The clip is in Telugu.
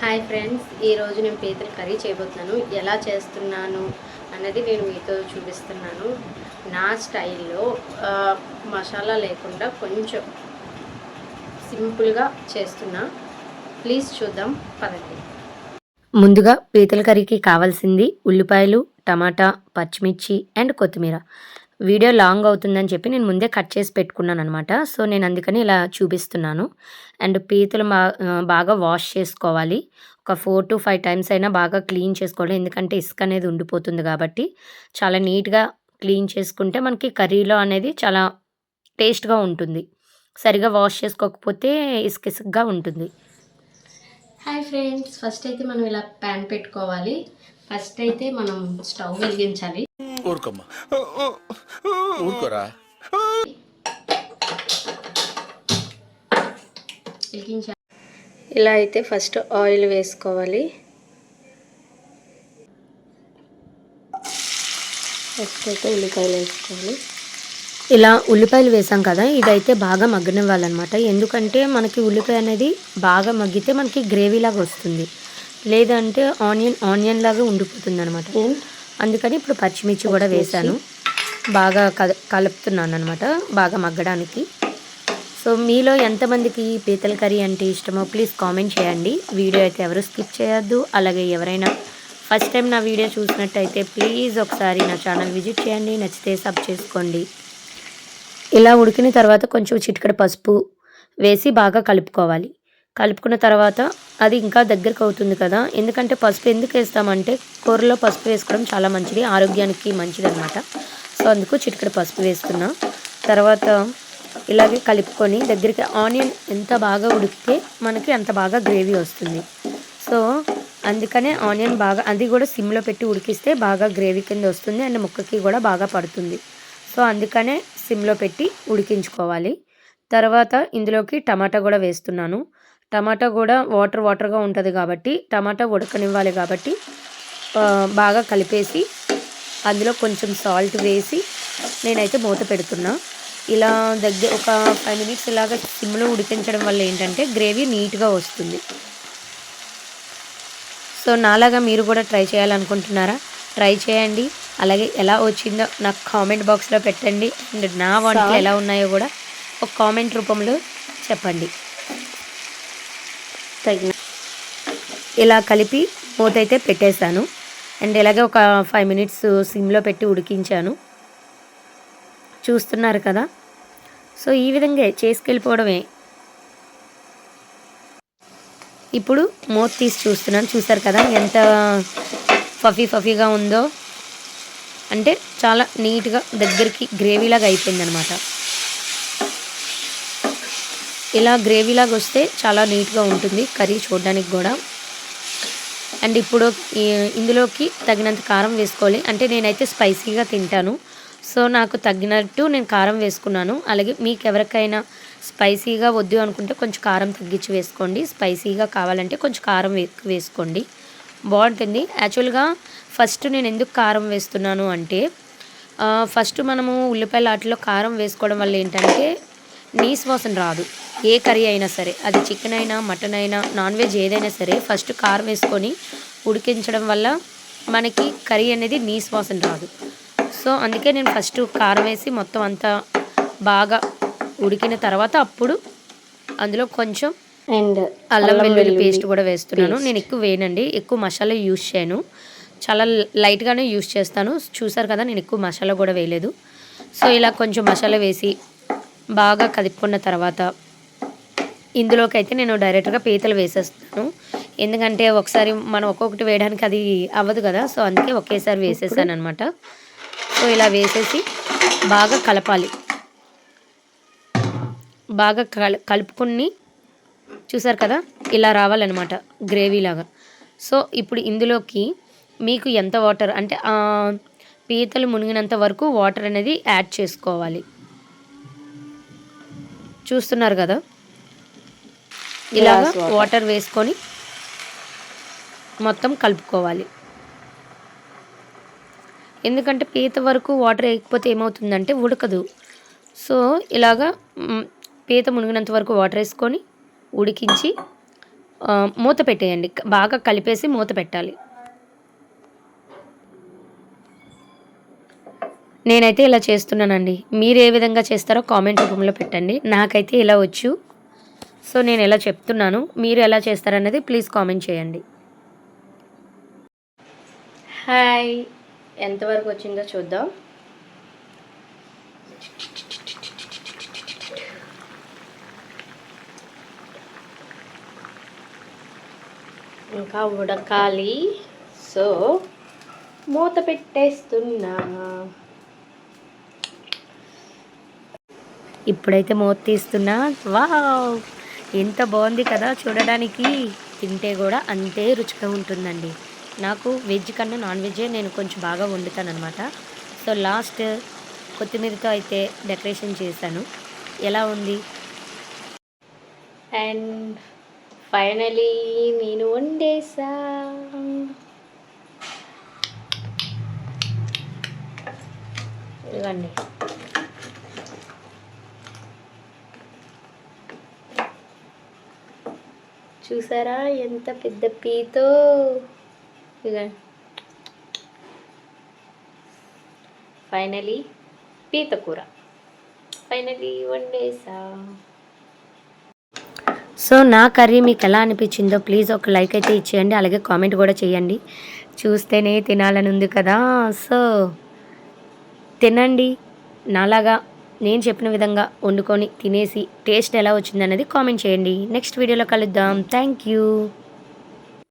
హాయ్ ఫ్రెండ్స్ ఈరోజు నేను పీతల కర్రీ చేయబోతున్నాను. ఎలా చేస్తున్నాను అన్నది నేను మీతో చూపిస్తున్నాను. నా స్టైల్లో మసాలా లేకుండా కొంచెం సింపుల్గా చేస్తున్నా. ప్లీజ్ చూద్దాం పదండి. ముందుగా పీతల కర్రీకి కావాల్సింది ఉల్లిపాయలు టమాటా పచ్చిమిర్చి అండ్ కొత్తిమీర. వీడియో లాంగ్ అవుతుందని చెప్పి నేను ముందే కట్ చేసి పెట్టుకున్నాను అనమాట సో నేను అందుకని ఇలా చూపిస్తున్నాను. అండ్ పీతలు బాగా వాష్ చేసుకోవాలి. ఒక ఫోర్ టు ఫైవ్ టైమ్స్ అయినా బాగా క్లీన్ చేసుకోవాలి. ఎందుకంటే ఇసుక అనేది ఉండిపోతుంది కాబట్టి చాలా నీట్గా క్లీన్ చేసుకుంటే మనకి కర్రీలో అనేది చాలా టేస్ట్గా ఉంటుంది. సరిగా వాష్ చేసుకోకపోతే ఇసుక ఇసుకగా ఉంటుంది. Hi friends. ఫస్ట్ అయితే మనం ఇలా ప్యాన్ పెట్టుకోవాలి. ఫస్ట్ అయితే మనం స్టవ్ వెలిగించాలి. ఊరుకోమ్మా. ఊరుకోరా. ఇలా అయితే ఫస్ట్ ఆయిల్ వేసుకోవాలి. ఫస్ట్ అయితే ఉల్లిపాయలు వేసుకోవాలి. ఇలా ఉల్లిపాయలు వేసాం కదా ఇదైతే బాగా మగ్గనివ్వాలన్నమాట. ఎందుకంటే మనకి ఉల్లిపాయ అనేది బాగా మగ్గితే మనకి గ్రేవీ లాగా వస్తుంది. లేదంటే ఆనియన్ ఆనియన్ లాగా ఉండిపోతుంది అనమాట అందుకని ఇప్పుడు పచ్చిమిర్చి కూడా వేసాను బాగా కలుపుతున్నాను అనమాట బాగా మగ్గడానికి. సో మీలో ఎంతమందికి పీతల కర్రీ అంటే ఇష్టమో ప్లీజ్ కామెంట్ చేయండి. వీడియో అయితే ఎవరు స్కిప్ చేయొద్దు. అలాగే ఎవరైనా ఫస్ట్ టైం నా వీడియో చూసినట్టయితే ప్లీజ్ ఒకసారి నా ఛానల్ విజిట్ చేయండి. నచ్చితే సబ్ చేసుకోండి. ఇలా ఉడికిన తర్వాత కొంచెం చిటికెడు పసుపు వేసి బాగా కలుపుకోవాలి. కలుపుకున్న తర్వాత అది ఇంకా దగ్గరకు అవుతుంది కదా. ఎందుకంటే పసుపు ఎందుకు వేస్తామంటే కూరలో పసుపు వేసుకోవడం చాలా మంచిది ఆరోగ్యానికి మంచిది అనమాట సో అందుకు చిటికెడు పసుపు వేస్తున్నా. తర్వాత ఇలాగే కలుపుకొని దగ్గరికి ఆనియన్ ఎంత బాగా ఉడికితే మనకి అంత బాగా గ్రేవీ వస్తుంది. సో అందుకనే ఆనియన్ బాగా అది కూడా సిమ్లో పెట్టి ఉడికిస్తే బాగా గ్రేవీ కింద వస్తుంది అండ్ ముక్కకి కూడా బాగా పడుతుంది. సో అందుకనే సిమ్లో పెట్టి ఉడికించుకోవాలి. తర్వాత ఇందులోకి టమాటా కూడా వేస్తున్నాను. టమాటా కూడా వాటర్ వాటర్గా ఉంటుంది కాబట్టి టమాటా ఉడకనివ్వాలి కాబట్టి బాగా కలిపేసి అందులో కొంచెం సాల్ట్ వేసి నేనైతే మూత పెడుతున్నా. ఇలా దగ్గర ఒక ఫైవ్ మినిట్స్ ఇలాగ సిమ్లో ఉడికించడం వల్ల ఏంటంటే గ్రేవీ నీట్గా వస్తుంది. సో నాలాగా మీరు కూడా ట్రై చేయాలనుకుంటున్నారా? ట్రై చేయండి. అలాగే ఎలా వచ్చిందో నాకు కామెంట్ బాక్స్లో పెట్టండి. అండ్ నా వంటలు ఎలా ఉన్నాయో కూడా ఒక కామెంట్ రూపంలో చెప్పండి. తగిన ఇలా కలిపి మూత అయితే పెట్టేశాను. అండ్ ఇలాగే ఒక ఫైవ్ మినిట్స్ సిమ్లో పెట్టి ఉడికించాను. చూస్తున్నారు కదా? సో ఈ విధంగా చేసుకెళ్ళిపోవడమే. ఇప్పుడు మూత తీసి చూస్తున్నాను. చూసారు కదా ఎంత ఫఫీ ఫఫీగా ఉందో. అంటే చాలా నీట్గా దగ్గరికి గ్రేవీలాగా అయిపోయింది అనమాట ఇలా గ్రేవీలాగా వస్తే చాలా నీట్గా ఉంటుంది కర్రీ చూడడానికి కూడా. అండ్ ఇప్పుడు ఇందులోకి తగినంత కారం వేసుకోవాలి. అంటే నేనైతే స్పైసీగా తింటాను. సో నాకు తగ్గినట్టు నేను కారం వేసుకున్నాను. అలాగే మీకు ఎవరికైనా స్పైసీగా వద్దు అనుకుంటే కొంచెం కారం తగ్గించి వేసుకోండి. స్పైసీగా కావాలంటే కొంచెం కారం వేసుకోండి. బాగుంటుంది. యాక్చువల్గా ఫస్ట్ నేను ఎందుకు కారం వేస్తున్నాను అంటే ఫస్ట్ మనము ఉల్లిపాయల ఆటలో కారం వేసుకోవడం వల్ల ఏంటంటే నీసు వాసన రాదు. ఏ కర్రీ అయినా సరే అది చికెన్ అయినా మటన్ అయినా నాన్ వెజ్ ఏదైనా సరే ఫస్ట్ కారం వేసుకొని ఉడికించడం వల్ల మనకి కర్రీ అనేది నీసు వాసన రాదు. సో అందుకే నేను ఫస్ట్ కారం వేసి మొత్తం అంతా బాగా ఉడికిన తర్వాత అప్పుడు అందులో కొంచెం అండ్ అల్లం వెల్లుల్లి పేస్ట్ కూడా వేస్తున్నాను. నేను ఎక్కువ వేయనండి. ఎక్కువ మసాలా యూస్ చేయను. చాలా లైట్గానే యూస్ చేస్తాను. చూసారు కదా నేను ఎక్కువ మసాలా కూడా వేయలేదు. సో ఇలా కొంచెం మసాలా వేసి బాగా కలుపుకున్న తర్వాత ఇందులోకి అయితే నేను డైరెక్ట్గా పీతలు వేసేస్తాను. ఎందుకంటే ఒకసారి మనం ఒక్కొక్కటి వేయడానికి అది అవ్వదు కదా సో అందుకే ఒకేసారి వేసేసాను అనమాట సో ఇలా వేసేసి బాగా కలపాలి. బాగా కల కలుపుకుని చూసారు కదా ఇలా రావాలన్నమాట గ్రేవీ లాగా. సో ఇప్పుడు ఇందులోకి మీకు ఎంత వాటర్ అంటే పీతలు మునిగినంత వరకు వాటర్ అనేది యాడ్ చేసుకోవాలి. చూస్తున్నారు కదా? ఇలాగా వాటర్ వేసుకొని మొత్తం కలుపుకోవాలి. ఎందుకంటే పీత వరకు వాటర్ వేయకపోతే ఏమవుతుందంటే ఉడకదు. సో ఇలాగా పీత మునిగినంత వరకు వాటర్ వేసుకొని ఉడికించి మూత పెట్టేయండి. బాగా కలిపేసి మూత పెట్టాలి. నేనైతే ఇలా చేస్తున్నానండి. మీరు ఏ విధంగా చేస్తారో కామెంట్ రూపంలో పెట్టండి. నాకైతే ఇలా వచ్చు. సో నేను ఎలా చెప్తున్నాను. మీరు ఎలా చేస్తారనేది ప్లీజ్ కామెంట్ చేయండి. హాయ్. ఎంతవరకు వచ్చిందో చూద్దాం. ఇంకా ఉడకాలి. సో మూత పెట్టేస్తున్నా. ఇప్పుడైతే మూత తీస్తున్నా. వావ్! ఎంత బాగుంది కదా చూడడానికి. తింటే కూడా అంతే రుచిగా ఉంటుందండి. నాకు వెజ్ కన్నా నాన్ వెజ్జే నేను కొంచెం బాగా వండుతాను అనమాట సో లాస్ట్ కొత్తిమీరతో అయితే డెకరేషన్ చేశాను. ఎలా ఉంది? అండ్ ఫైనలీ నేను వండేసా. ఇదిగండి. చూసారా? ఎంత పెద్ద పీతో. ఇక ఫైనలీ పీత కూర. ఫైనలీ వండేసా. సో నా కర్రీ మీకు ఎలా అనిపించిందో ప్లీజ్ ఒక లైక్ అయితే ఇచ్చేయండి అలాగే కామెంట్ కూడా చేయండి. చూస్తేనే తినాలని ఉంది కదా. సో తినండి. నాలాగా నేను చెప్పిన విధంగా వండుకొని తినేసి టేస్ట్ ఎలా వచ్చిందన్నది కామెంట్ చేయండి. నెక్స్ట్ వీడియోలో కలుద్దాం. Thank you.